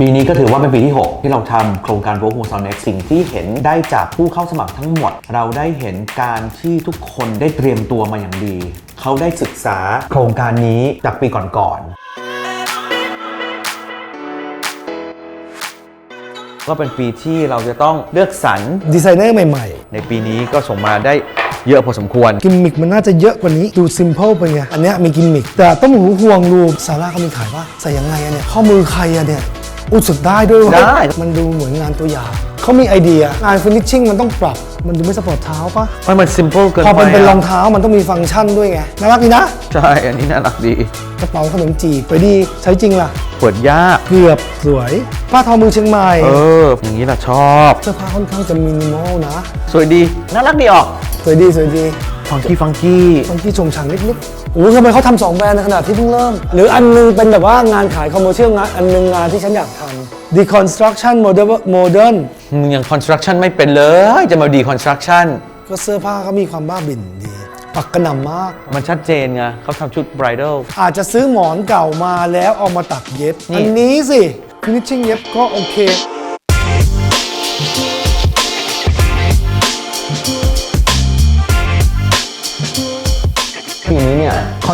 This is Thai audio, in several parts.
ปีนี้ก็ถือว่าเป็นปีที่ 6 ที่เราทำโครงการ Work Home Next สิ่งที่เห็นได้จากผู้เข้าสมัครทั้งหมด เราได้เห็นการที่ทุกคนได้เตรียมตัวมาอย่างดี เขาได้ศึกษาโครงการนี้จากปีก่อนๆก็เป็นปีที่เราจะต้องเลือกสรรดีไซเนอร์ใหม่ในปีนี้ก็ส่งมาได้เยอะพอสมควรๆกิมมิคมันน่าจะเยอะกว่านี้ ดูซิมเ l ิลไปไงอันเนี้ยมีกิมมิคแต่ต้องหูห่วงดูซาร่าเขามีขายว่าใส่ยังไงอะเนี่ยข้อมือใครอะเนี่ย อุยสุดได้ด้วยวะได้ มันดูเหมือนงานตัวอย่าง เขามีไอเดียงานฟินิชชิ่งมันต้องปรับ มันดูไม่สปอร์ตเท้าปะมันมัน simple เกินพอไปเป็นเป็นรองอะเท้ามันต้องมีฟังก์ชันด้วยไง น่ารักดีนะ ใช่ อันนี้น่ารักดี กระเป๋าขนมจีบไปดีใช้จริงล่ะ เปิดยาก เกือบสวย ผ้าทอมือเชียงใหม่ เออ อย่างนี้แหละชอบ เสื้อผ้าค่อนข้างจะมินิมอลนะ สวยดี น่ารักดีออก สวยดีสวยดี ฟังกี้ฟังกี้บางที่ชงชังนิดๆโอ้ยทำไมเขาทำสองแบรนด์ในขณะที่เพิ่งเริ่ม หรืออันนึงเป็นแบบว่างานขายคอมเมอร์เชียลงานอันนึงงานที่ฉันอยากทำ deconstruction modern modern มึงยัง construction ไม่เป็นเลย จะมาดี construction ก็เสื้อผ้าเขามีความบ้าบิ่นดีปักกระหน่ำมาก มันชัดเจนไงเขาทำชุด bridal อาจจะซื้อหมอนเก่ามาแล้วเอามาตัดเย็บนี่อันนี้สิ finishing เย็บก็โอเค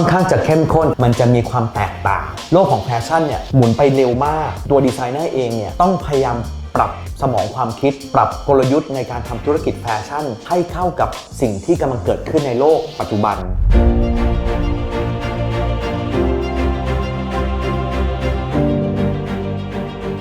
อนข้างจะเข้มข้น มันจะมีความแตกต่าง โลกของแฟชั่นเนี่ยหมุนไปเร็วมาก ตัวดีไซเนอร์เองเนี่ยต้องพยายามปรับสมองความคิด ปรับกลยุทธ์ในการทำธุรกิจแฟชั่น ให้เข้ากับสิ่งที่กำลังเกิดขึ้นในโลกปัจจุบัน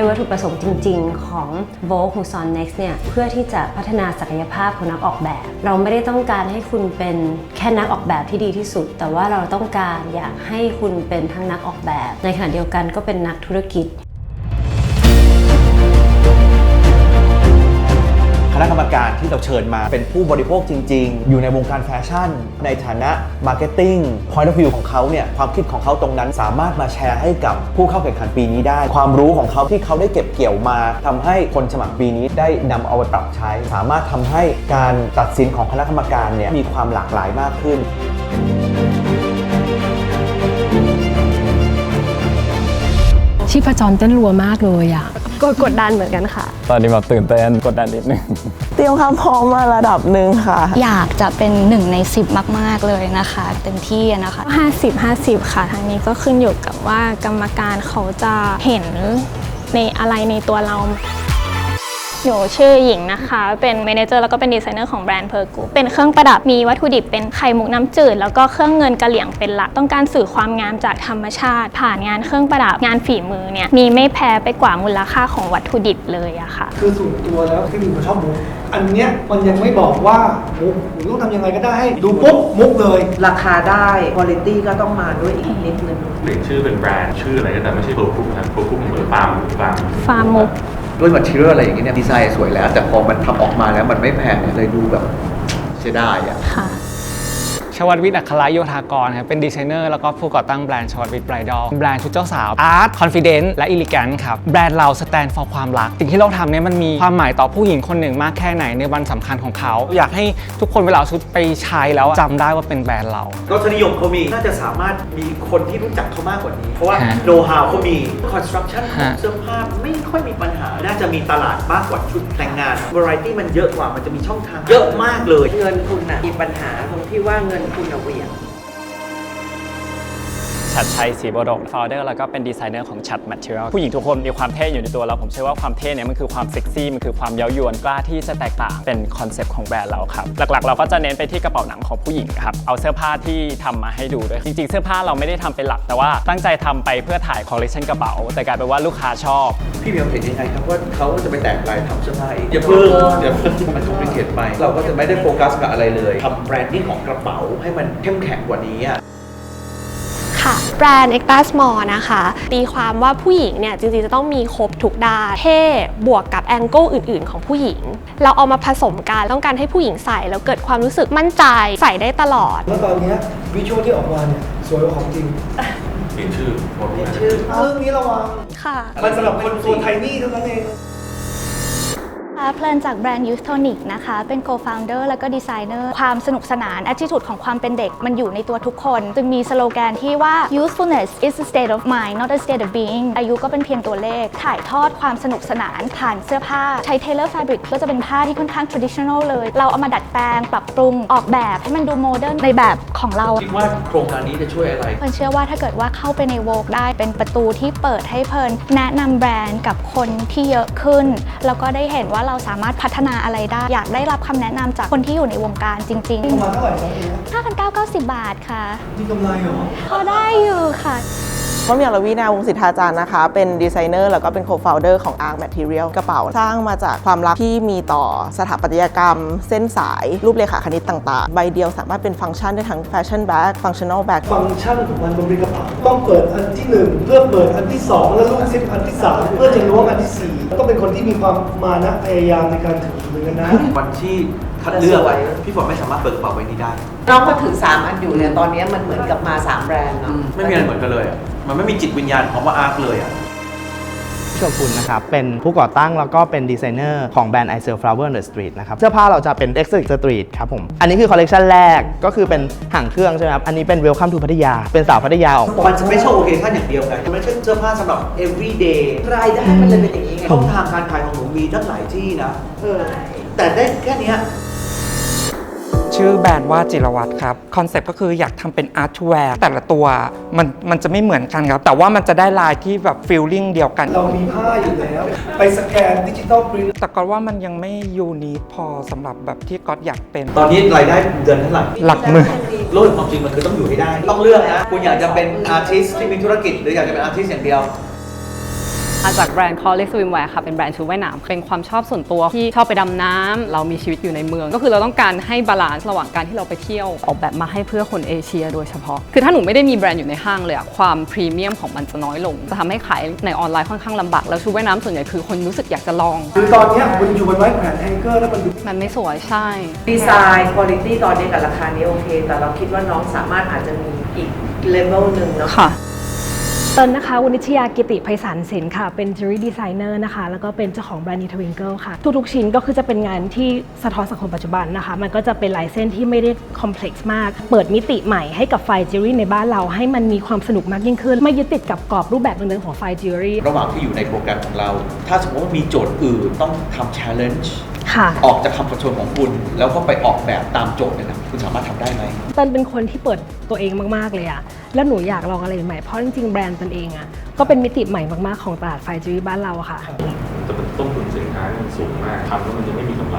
โดยวัตถุประสงค์จริง ๆ ของ v o g u s o n Next เนี่ยเพื่อที่จะพัฒนาศักยภาพของนักออกแบบ เราไม่ได้ต้องการให้คุณเป็นแค่นักออกแบบที่ดีที่สุด แต่ว่าเราต้องการอยากให้คุณเป็นทั้งนักออกแบบ ในขณะเดียวกันก็เป็นนักธุรกิจ ณะกรรมการที่เราเชิญมาเป็นผู้บริโภคจริง ๆ อยู่ในวงการแฟชั่น ในฐานะมาร์เก็ตติ้ง point of view ของเขาเนี่ยความคิดของเขาตรงนั้นสามารถมาแชร์ให้กับผู้เข้าแข่งขันปีนี้ได้ ความรู้ของเขาที่เขาได้เก็บเกี่ยวมาทำให้คนสมัครปีนี้ได้นำเอาไปปรับใช้ สามารถทำให้การตัดสินของคณะกรรมการเนี่ยมีความหลากหลายมากขึ้นชีพจรเต้นรัวมากเลยอะ ก็กดดันเหมือนกันค่ะ ตอนนี้แบบตื่นเต้นกดดันนิดนึง เตรียมความพร้อมมาระดับหนึ่งค่ะ อยากจะเป็นหนึ่งใน 10 มาก ๆ เลยนะคะ เต็มที่อะนะคะ 50 50 ค่ะทางนี้ก็ขึ้นอยู่กับว่ากรรมการเขาจะเห็นในอะไรในตัวเรา หนูชื่อหญิงนะคะ เป็นเมเนเจอร์แล้วก็เป็นดีไซเนอร์ของแบรนด์เพอร์กูเป็นเครื่องประดับมีวัตถุดิบเป็นไข่มุกน้ำจืด แล้วก็เครื่องเงินกระเหลี่ยงเป็นหลัก ต้องการสื่อความงามจากธรรมชาติ ผ่านงานเครื่องประดับงานฝีมือเนี่ยมีไม่แพ้ไปกว่ามูลค่าของวัตถุดิบเลยอะค่ะ คือส่วนตัวแล้วที่มีคนชอบมุกอันเนี้ยมันยังไม่บอกว่ามุกหรือต้องทำยังไงก็ได้ให้ดูปุ๊บมุกเลย ราคาได้คุณภาพก็ต้องมาด้วยอีกนิดนึงเปลี่ยนชื่อเป็นแบรนด์ชื่ออะไรก็แต่ไม่ใช่เบอร์คุกนะเบอร์คุกเหมือนฟาร์มหรือฟาร์มฟาร์มมุก ด้วยมาเชื่ออะไรอย่างเงี้ยเนี่ยดีไซน์สวยแล้ว แต่พอมันทำออกมาแล้วมันไม่แพงเนี่ยเลยดูแบบเสียดายอะ ค่ะ วัตวิทย์อัครโยธากรครับเป็นดีไซเนอร์แล้วก็ผู้ก่อตั้งแบรนด์ชวัตวิทย์ไบรดอลแบรนด์ชุดเจ้าสาวอาร์ตคอนฟิเดนซ์และอิลิแกนครับแบรนด์เราสแตน for ความรักสิ่งที่เราทำเนี่ยมันมีความหมายต่อผู้หญิงคนหนึ่งมากแค่ไหนในวันสำคัญของเขา อยากให้ทุกคนเวลาเอาชุดไปใช้แล้วจำได้ว่าเป็นแบรนด์เรารสนิยมเขามีน่าจะสามารถมีคนที่รู้จักเขามากกว่านี้ เพราะว่าฮะโน้ตฮาวเขามี construction ของฮะเสื้อผ้าไม่ค่อยมีปัญหา น่าจะมีตลาดมากกว่าชุดแต่งงาน variety มันเยอะกว่ามันจะมีช่องทาง เยอะมากเลยเงินคุณน่ะมีปัญหาตรงที่ว่าเงินคุณน่ะเหวี่ยง ชัดชัยศรีบดกโฟาวเดอร์แล้วก็เป็นดีไซเนอร์ของชัด Material ผู้หญิงทุกคนมีความเท่อยู่ในตัวเรา ผมเชื่อว่าความเท่เนี่ยมันคือความเซ็กซี่ มันคือความเย้ายวนกล้าที่จะแตกต่างเป็นคอนเซปต์ของแบรนด์เราครับ หลักๆ เราก็จะเน้นไปที่กระเป๋าหนังของผู้หญิงครับ เอาเสื้อผ้าที่ทำมาให้ดูด้วย จริงๆ เสื้อผ้าเราไม่ได้ทำเป็นหลัก แต่ว่าตั้งใจทำไปเพื่อถ่ายคอลเลคชันกระเป๋า แต่กลายเป็นว่าลูกค้าชอบ พี่เมียวเห็นยังไงครับว่าเขาจะไปแตกลายทำเสื้อผ้าเองอย่าเพิ่งเดี๋ยวมันคอมพลีเคทไป เราก็จะไม่ได้โฟกัสกับอะไรเลยทำแบรนดิ้งของกระเป๋าให้มันเข้มแข็งกว่านี้อะ ค่ะ แบรนด์ e c t a Small นะคะ ตีความว่าผู้หญิงเนี่ยจริงๆ จะต้องมีครบทุกด้านเท่บวกกับแองเกิลอื่น ๆ ของผู้หญิง เราเอามาผสมกันต้องการให้ผู้หญิงใส่แล้วเกิดความรู้สึกมั่นใจใส่ได้ตลอด แล้วตอนเนี้วิชวลที่ออกมาเนี่ยสวยกว่าของจริงเปลี่ยนชื่อหมดเลยเรื่องนี้ระวังค่ะ มันสำหรับคนตัวไทนี่เท่านั้นเอง เพลินจากแบรนด์ Youth Tonic นะคะ เป็น co-founder แล้วก็ดีไซเนอร์ความสนุกสนาน attitude ของความเป็นเด็กมันอยู่ในตัวทุกคน จึงมีสโลแกนที่ว่า youthfulness is a state of mind not a state of being อายุก็เป็นเพียงตัวเลข ถ่ายทอดความสนุกสนานผ่านเสื้อผ้า ใช้ Tailor Fabric ก็จะเป็นผ้าที่ค่อนข้าง traditional เลย เราเอามาดัดแปลง ปรับปรุงออกแบบให้มันดูโมเดิร์นในแบบของเราคิดว่าโครงการนี้จะช่วยอะไรเพิร์นเชื่อว่าถ้าเกิดว่าเข้าไปในโวกได้เป็นประตูที่เปิดให้เพิร์นแนะนำแบรนด์กับคนที่เยอะขึ้นแล้วก็ได้เห็นว่าเราสามารถพัฒนาอะไรได้ อยากได้รับคำแนะนำจากคนที่อยู่ในวงการจริงประมาณเท่าไหร่ครับๆ5,990 บาทค่ะมีกำไรเหรอ พอได้อยู่ค่ะ มะเหมียวละวีนาวงศิทธาจารย์นะคะ เป็นดีไซเนอร์แล้วก็เป็นโคฟ o ลเดอร์ของ Arc Material กระเป๋า สร้างมาจากความรักที่มีต่อสถาปัตยกรรม เส้นสาย รูปเลขาคณิตต่างๆ ใบเดียวสามารถเป็นฟังก์ชันได้ทั้งแฟชั่นแบ็กฟังชั่น a ลแบ็กฟังก์ชันของมันบนกระเป๋าต้องเปิดอันที่หนึ่งเพื่อเปิดอันที่สองแล้วลูกซิปอันที่สามเพื่อจะล้วงอันที่สี่ต้องเป็นคนที่มีความมานะพยายามในการถือเหมือนกันนะวันที่คัดเลือกอะพี่ฝนไม่สามารถเปิดกระเป๋าใบนี้ได้น้องก็ถือ 3 อันอยู่เนี่ยตอนนี้มันเหมือนกับมา 3 แบรนด์เนาะไม่มีอะไรเหมือนกันเลยอะ มันไม่มีจิตวิญญาณของว่าอาร์คเลยอะ โชกุนนะครับ เป็นผู้ก่อตั้งแล้วก็เป็นดีไซเนอร์ของแบรนด์ I Sell Flower on the Street นะครับ เสื้อผ้าเราจะเป็น Exotic Street ครับผม อันนี้คือคอลเลกชันแรกก็คือเป็นห่างเครื่องใช่ไหมครับ อันนี้เป็น Welcome to พัทยา เป็นสาวพัทยาออก มันจะไม่ใช่โอเคชั่นอย่างเดียวไงมันไม่ใช่เสื้อผ้าสำหรับ everyday รายได้มันเลยเป็นอย่างนี้ไงช่องทางการขายของหนูมีตั้งหลายที่นะ เออ แต่ได้แค่เนี้ย ชื่อแบรนด์ว่าจิรวัตรครับ คอนเซ็ปต์ก็คืออยากทำเป็นอาร์ตแวร์แต่ละตัวมันมันจะไม่เหมือนกันครับ แต่ว่ามันจะได้ลายที่แบบฟีลลิ่งเดียวกัน เรามีผ้าอยู่แล้ว ไปสแกนดิจิตอลปรินท์แต่ก็ว่ามันยังไม่ยูนิคพอสำหรับแบบที่ก๊อตอยากเป็น ตอนนี้รายได้เดือนเท่าไหร่หลักหมื่นโลกแห่งความจริงมันคือต้องอยู่ให้ได้ ต้องเลือกนะคุณอยากจะเป็นอาร์ติสที่มีธุรกิจหรืออยากจะเป็นอาร์ติสอย่างเดียว มาจากแบรนด์ c o l l e Swimwear ค่ะ เป็นแบรนด์ชุดว่ายน้ำเป็นความชอบส่วนตัวที่ชอบไปดำน้ำ เรามีชีวิตอยู่ในเมือง ก็คือเราต้องการให้บาลานซ์ระหว่างการที่เราไปเที่ยว ออกแบบมาให้เพื่อคนเอเชียโดยเฉพาะ คือถ้าหนูไม่ได้มีแบรนด์อยู่ในห้างเลยอะความพรีเมียมของมันจะน้อยลง จะทำให้ขายในออนไลน์ค่อนข้างลำบาก แล้วชุดว่ายน้ำส่วนใหญ่คือคนรู้สึกอยากจะลอง คือตอนเนี้ยมันอยู่บนไม้แขวนแองเกอร์แล้วมันดูมันไม่สวยใช่ ดีไซน์คุณภาพตอนนี้กับราคานี้โอเค แต่เราคิดว่าน้องสามารถอาจจะมีอีกเลเวลหนึ่งเนาะค่ะเตินนะคะวณิชยากิติไพศาลศิลป์ค่ะ เป็นจิวเวลรี่ดีไซเนอร์นะคะ แล้วก็เป็นเจ้าของแบรนด์นิทวิงเกิลค่ะ ทุกๆชิ้นก็คือจะเป็นงานที่สะท้อนสังคมปัจจุบันนะคะ มันก็จะเป็นลายเส้นที่ไม่ได้คอมเพล็กซ์มาก เปิดมิติใหม่ให้กับไฟจิวเวลรี่ในบ้านเรา ให้มันมีความสนุกมากยิ่งขึ้น ไม่ยึดติดกับกรอบรูปแบบเดิมๆของไฟจิวเวลรี่ระหว่างที่อยู่ในโปรแกรมของเรา ถ้าสมมติว่ามีโจทย์อื่นต้องทำ challenge ค่ะ ออกจากคำประชนของคุณ แล้วก็ไปออกแบบตามโจทย์เนี่ยนะคุณสามารถทำได้ไหมเตันเป็นคนที่เปิดตัวเองมาก ๆ เลยอะแล้วหนูอยากลองอะไรใหม่ เพราะจริงๆ แบรนด์ตันเองอะก็เป็นมิติใหม่มาก ๆ ของตลาดไฟจิวเวลรี่บ้านเราอะค่ะจะเป็นต้นทุนสินค้าที่มันสูงมากทำแล้วมันจะไม่มีกำไร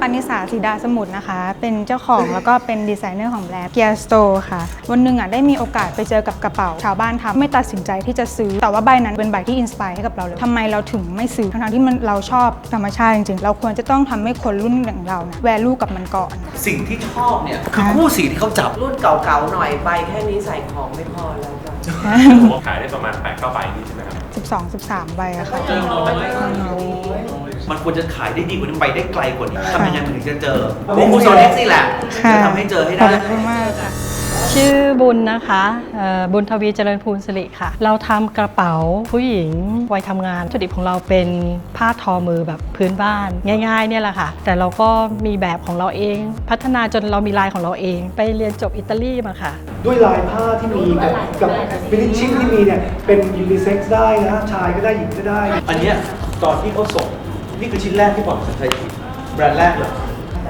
ปานิสาสีดาสมุทรนะคะ เป็นเจ้าของแล้วก็เป็นดีไซเนอร์ของแบรนด์เกียร์สโตร์ค่ะ วันหนึ่งอะได้มีโอกาสไปเจอกับกระเป๋าชาวบ้านทำไม่ตัดสินใจที่จะซื้อ แต่ว่าใบนั้นเป็นใบที่อินสปายให้กับเราเลยทำไมเราถึงไม่ซื้อ ทั้งๆที่มันเราชอบธรรมชาติจริงๆ เราควรจะต้องทำให้คนรุ่นอย่างเรานะแวลูกับมันก่อน สิ่งที่ชอบเนี่ยคือคู่สีที่เขาจับรุ่นเก่าๆหน่อยใบแค่นี้ใส่ของไม่พอแล้วจ้ะผมว่าขายได้ประมาณ8ปดเก้าใบนี่ใช่ไหมครับ12 13ใบอะค่ะ มันควรจะขายได้ดีกว่านี้ไปได้ไกลกว่านี้ทำยังไงมันถึงจะเจอวงคูโซเน็กซี่แหละค่ะจะทำให้เจอให้ขอบได้คุณมากค่ะ ชื่อบุญนะคะเอ่อบุญทวีเจริญภูลสิริค่ะ เราทำกระเป๋าผู้หญิงวัยทำงานวัตถุดิบของเราเป็นผ้าทอมือแบบพื้นบ้านง่ายๆเนี่ยแหละค่ะ แต่เราก็มีแบบของเราเอง พัฒนาจนเรามีลายของเราเอง ไปเรียนจบอิตาลีมาค่ะ ด้วยลายผ้าที่มีกับกับฟินิชชิ่งที่มีเนี่ย เป็นยูนิเซ็กซ์ได้นะชายก็ได้หญิงก็ได้ อันเนี้ยตอนที่เขาส่ง นี่คือชิ้นแรกที่บอกสัญชัยผิดแบรนด์แรกเลย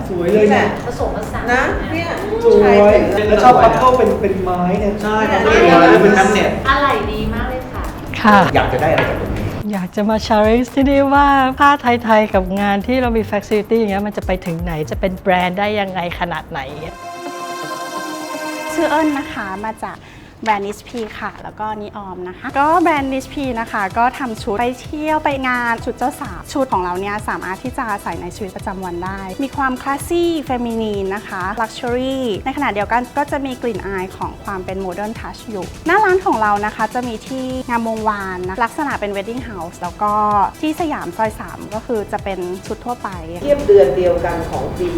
สวยเลยนี่แหเนี่ยละผสมผสานนะเนี่ยสวยแล้วชอบพับเข้าเป็นเป็นไม้เนี่ยใช่มันก็เลยมาเลยเป็นน้ำเน็ตอะไรดีมากเลยค่ะ ค่ะ อยากจะได้อะไรจากตรงนี้ อยากจะมาชาริสที่นี่ว่าผ้าไทย ๆ กับงานที่เรามี f a c ซิลิตี้อย่างเงี้ยมันจะไปถึงไหนจะเป็นแบรนด์ได้ยังไงขนาดไหน ชื่อเอิญนะคะมาจาก แบรนด์นิสพีค่ะ แล้วก็นิออมนะคะ ก็แบรนด์นิสพีนะคะ ก็ทำชุดไปเที่ยวไปงานชุดเจ้าสาวชุดของเราเนี่ยสามารถที่จะใส่ในชีวิตประจำวันได้ มีความคลาสซี่เฟมินีนนะคะลักชัวรี่ในขณะเดียวกันก็จะมีกลิ่นอายของความเป็นโมเดิร์นทัชอยู่ หน้าร้านของเรานะคะจะมีที่งามวงวานนะลักษณะเป็นเวดดิ้งเฮาส์แล้วก็ที่สยามซอย 3 ก็คือจะเป็นชุดทั่วไป เทียบเดือนเดียวกันของปี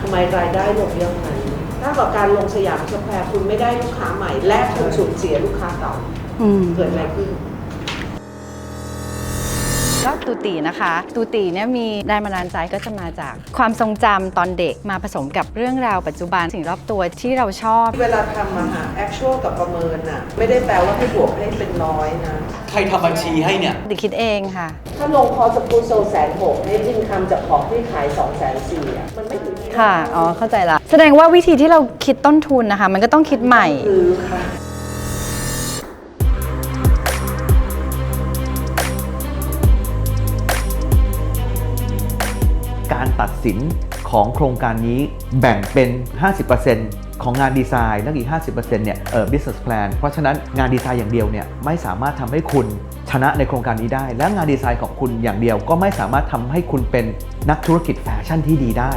ทำไมรายได้ลดเยอะขนาดนี้ ถ้ากับการลงสยามสแควร์คุณไม่ได้ลูกค้าใหม่ และคุณสูญเสียลูกค้าเก่าอืม เกิดอะไรขึ้น ก็ตูตีนะคะ ตูตีเนี่ยมีแรงบันดาลใจก็จะมาจากความทรงจำตอนเด็กมาผสมกับเรื่องราวปัจจุบันสิ่งรอบตัวที่เราชอบ เวลาทำมาหา actual กับประเมินน่ะ ไม่ได้แปลว่าให้บวกให้เป็นร้อยนะ ใครทำบัญชีให้เนี่ย ดิคิดเองค่ะ ถ้าลงคอสปูโซแสนหกให้จินทำจากของที่ขาย2องแสนสี่อะ มันไม่ถึง ค่ะ อ๋อ เข้าใจละ แสดงว่าวิธีที่เราคิดต้นทุนนะคะ มันก็ต้องคิดใหม่ การตัดสินของโครงการนี้แบ่งเป็น 50%ของงานดีไซน์แล้วอีก 50%เนี่ยเอ่อ business plan เพราะฉะนั้นงานดีไซน์อย่างเดียวเนี่ยไม่สามารถทำให้คุณชนะในโครงการนี้ได้ และงานดีไซน์ของคุณอย่างเดียวก็ไม่สามารถทำให้คุณเป็นนักธุรกิจแฟชั่นที่ดีได้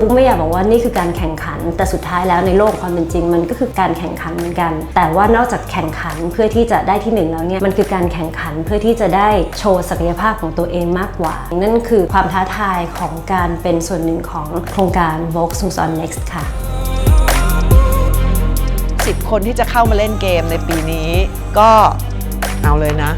ปุ๊กไม่อยากบอกว่านี่คือการแข่งขัน แต่สุดท้ายแล้วในโลกความเป็นจริง มันก็คือการแข่งขันเหมือนกัน แต่ว่านอกจากแข่งขันเพื่อที่จะได้ที่หนึ่งแล้วเนี่ยมันคือการแข่งขันเพื่อที่จะได้โชว์ศักยภาพของตัวเองมากกว่า นั่นคือความท้าทายของการเป็นส่วนหนึ่งของโครงการ Vogue Who's on Next ค่ะ10 คนที่จะเข้ามาเล่นเกมในปีนี้ ก็เอาเลยนะ